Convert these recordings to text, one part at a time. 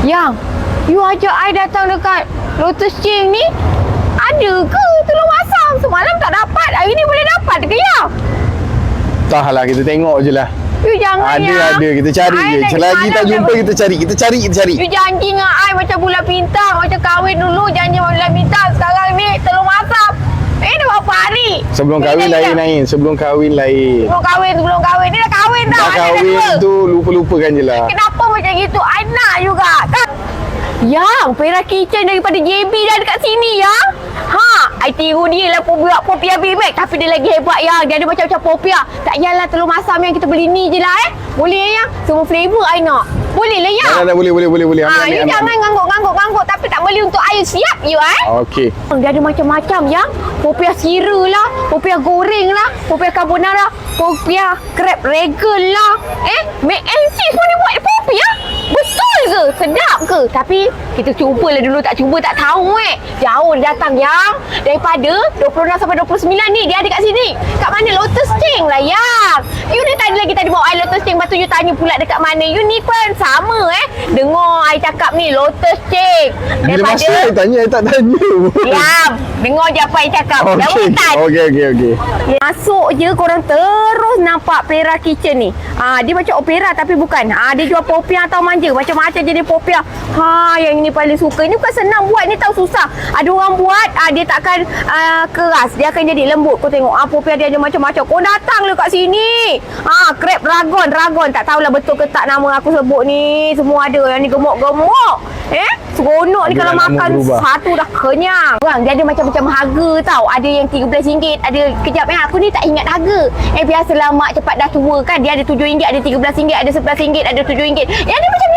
Yang, you ajak I datang dekat Lotus Ching ni ada ke telur masam? Semalam tak dapat. Hari ni boleh dapat ke Yang? Entahlah kita tengok je lah. You jangan Ada Yang. ada kita cari I je. Selagi tak jumpa kita cari. Kita cari kita cari. You janji dengan I macam bulan bintang. Macam kahwin dulu janji bulan bintang. Sekarang ni telur masam. Eh dah berapa hari? Sebelum kahwin dah- lain lain. Sebelum kahwin lain. Sebelum kahwin, sebelum kahwin. Ni dah kahwin dah. Dah Anak dah kahwin dua. tu lupa-lupakan je lah. Kenapa macam gitu? I nak juga. Kan? Yang, Perak Kitchen daripada JB dah dekat sini, yang. Ha, I tiru dia lah buat popia Mac. Tapi dia lagi hebat, yang. Dia ada macam-macam popia. Tak payahlah telur masam yang kita beli ni je lah, eh. Boleh, yang. Semua flavor I nak. Boleh lah, yang. Dah, dah, dah, boleh, boleh, boleh, boleh. Ha, Ambil, you ambil, jangan ngangguk-ngangguk-ngangguk. Tapi tak beli untuk I. Siap, you, eh. Okey. Dia ada macam-macam yang Popia sira lah Popia goreng lah Popia carbonara Popia crab regal lah Eh Mac and cheese pun dia buat popia Betul ke? Sedap ke? Tapi kita cubalah dulu Tak cuba tak tahu eh Jauh datang yang Daripada 26 sampai 29 ni Dia ada kat sini Kat mana? Lotus Ching lah yang You ni tadi lagi tadi bawa I Lotus Ching Lepas tu you tanya pula dekat mana You ni pun sama eh Dengar I cakap ni Lotus Ching Bila masa saya tanya, saya tak tanya. Diam. Dengar je apa yang cakap. Dah Okey. hutan. Okey, okey, okey. Masuk je korang terus nampak Pera Kitchen ni. Ha, dia macam opera tapi bukan. Ha, dia jual popiah atau manja. Macam-macam jenis popiah. Ha, yang ini paling suka. Ini bukan senang buat. Ni tahu susah. Ada orang buat, ha, dia takkan uh, keras. Dia akan jadi lembut. Kau tengok. Ha, popiah dia ada macam-macam. Kau datang le kat sini. Ha, crab dragon. Dragon. Tak tahulah betul ke tak nama aku sebut ni. Semua ada. Yang ni gemuk-gemuk. Eh? Seronok ni kalau makan berubah. satu dah kenyang. Bang, dia ada macam-macam harga tau. Ada yang RM13, ada kejap eh aku ni tak ingat harga. Eh biasalah mak cepat dah tua kan. Dia ada RM7, ada RM13, ada RM11, ada RM7. Ya ada macam-macam harga lah.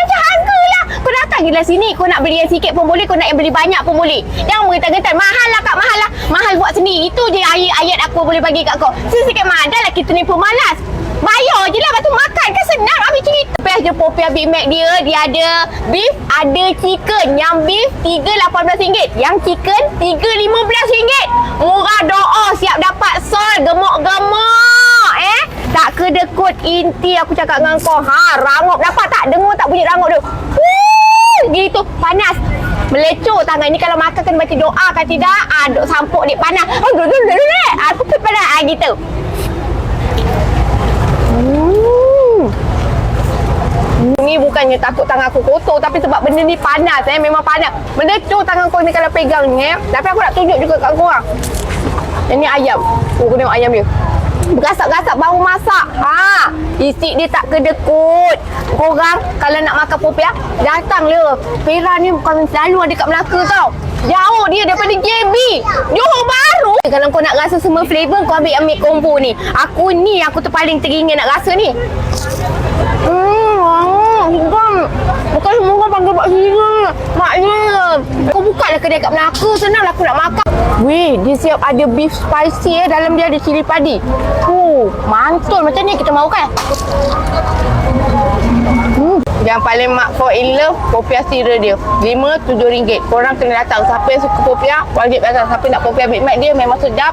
Je lah sini. Kau nak beli yang sikit pun boleh. Kau nak yang beli banyak pun boleh. Jangan menggetar-getar. Mahal lah kak, mahal lah. Mahal buat sendiri. Itu je ayat-ayat aku boleh bagi kat kau. Sikit-sikit mahal. Lah kita ni pemalas. Bayar je lah Lepas tu makan kan senang Ambil cerita Best je Popia Big Mac dia Dia ada beef Ada chicken Yang beef RM3.18 Yang chicken RM3.15 Murah doa Siap dapat sol Gemuk-gemuk Eh Tak kedekut inti Aku cakap dengan kau Ha rangup Dapat tak Dengar tak bunyi rangup tu Gitu Panas Melecur tangan ni kalau makan kena baca doa kan tidak ah duk sampuk ni panas oh dulu dulu dulu aku pun panas ah gitu Hmm. Ni bukannya takut tangan aku kotor tapi sebab benda ni panas eh memang panas. Melecur tangan kau ni kalau pegang ni eh. Tapi aku nak tunjuk juga kat korang. Yang ni ayam. Oh, tengok ayam dia. Bergasak-gasak baru masak. Ha, isi dia tak kedekut. Korang kalau nak makan popiah, datang le. Pera ni bukan selalu ada kat Melaka tau. Jauh dia daripada JB. Johor Baru. Kalau kau nak rasa semua flavor, kau ambil ambil combo ni. Aku ni, aku tu paling teringin nak rasa ni. Hmm, bukan. Bukan semua orang panggil buat sini. Maknya. Kau buka lah kedai kat Melaka. Senang aku nak makan. Weh, dia siap ada beef spicy eh. Dalam dia ada cili padi. Uh, mantul. Macam ni kita mahu kan? Hmm. Yang paling mak for in love Popia sira dia RM5-7 Korang kena datang Siapa yang suka popia Wajib datang Siapa nak popia Big Mac dia Memang sedap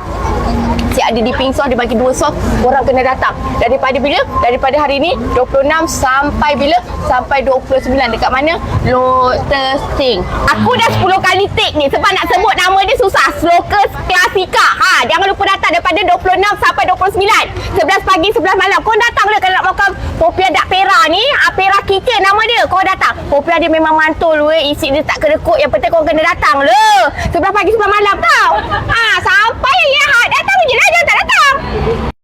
Siap ada dipping sauce Dia bagi dua sauce Korang kena datang. Daripada bila? Daripada hari ni 26 sampai bila? Sampai 29 Dekat mana? Lotus Sing Aku dah 10 kali take ni Sebab nak sebut nama dia susah. Slokers Klasika ha, Jangan lupa datang Daripada 26 sampai 29 11 pagi 11 malam. Kau datang le Kalau nak makan Popia Dak Pera ni. Ha, Pera Kitchen nama dia. Kau datang. Popia dia memang mantul weh. Isi dia tak kedekut Yang penting kau kena datang le 11 pagi 11 malam tau. Ha, Sampai 你来就在这打。